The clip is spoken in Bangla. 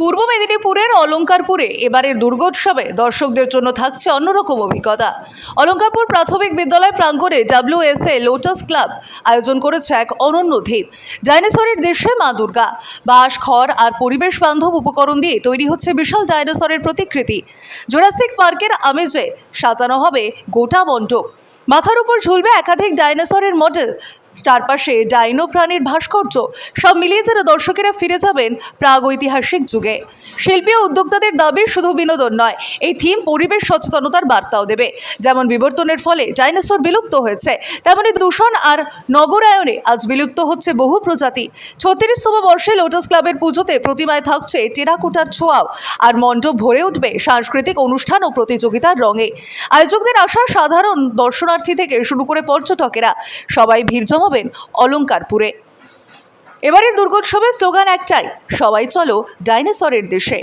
পূর্ব মেদিনীপুরের অলঙ্কারপুরে এবারের দুর্গোৎসবে দর্শকদের জন্য থাকছে অন্যরকম অভিজ্ঞতা। অলঙ্কারপুর প্রাথমিক বিদ্যালয় প্রাঙ্গণে ডাব্লিউএসএ লোটাস ক্লাব আয়োজন করেছে এক অনন্য থিম ডাইনোসরের দেশে মা দুর্গা। বাঁশ, খড় আর পরিবেশ বান্ধব উপকরণ দিয়ে তৈরি হচ্ছে বিশাল ডাইনোসরের প্রতিকৃতি। জোরাসিক পার্কের আমেজে সাজানো হবে গোটা মণ্ডপ। মাথার উপর ঝুলবে একাধিক ডাইনোসরের মডেল। চারপাশে ডাইনো প্রাণীর ভাস্কর্য, সব মিলিয়ে যেন দর্শকেরা ফিরে যাবেন প্রাগৈতিহাসিক যুগে। শিল্পী ও উদ্যোক্তাদের দাবি শুধু বিনোদন নয়, এই থিম পরিবেশ সচেতনতার বার্তাও দেবে। যেমন বিবর্তনের ফলে ডাইনোসর বিলুপ্ত হয়েছে, তেমনি দূষণ আর নগরায়নে আজ বিলুপ্ত হচ্ছে বহু প্রজাতি। ছত্রিশতম বর্ষে লোটাস ক্লাবের পুজোতে প্রতিমায় থাকছে টেরাকোটার ছোঁয়াও, আর মণ্ডপ ভরে উঠবে সাংস্কৃতিক অনুষ্ঠান ও প্রতিযোগিতার রঙে। আয়োজকদের আশা সাধারণ দর্শনার্থী থেকে শুরু করে পর্যটকেরা সবাই ভিড় জমাবেন অলঙ্কারপুরে। এবারের দুর্গোৎসবের স্লোগান একটাই সবাই চলো ডাইনোসরের দেশে।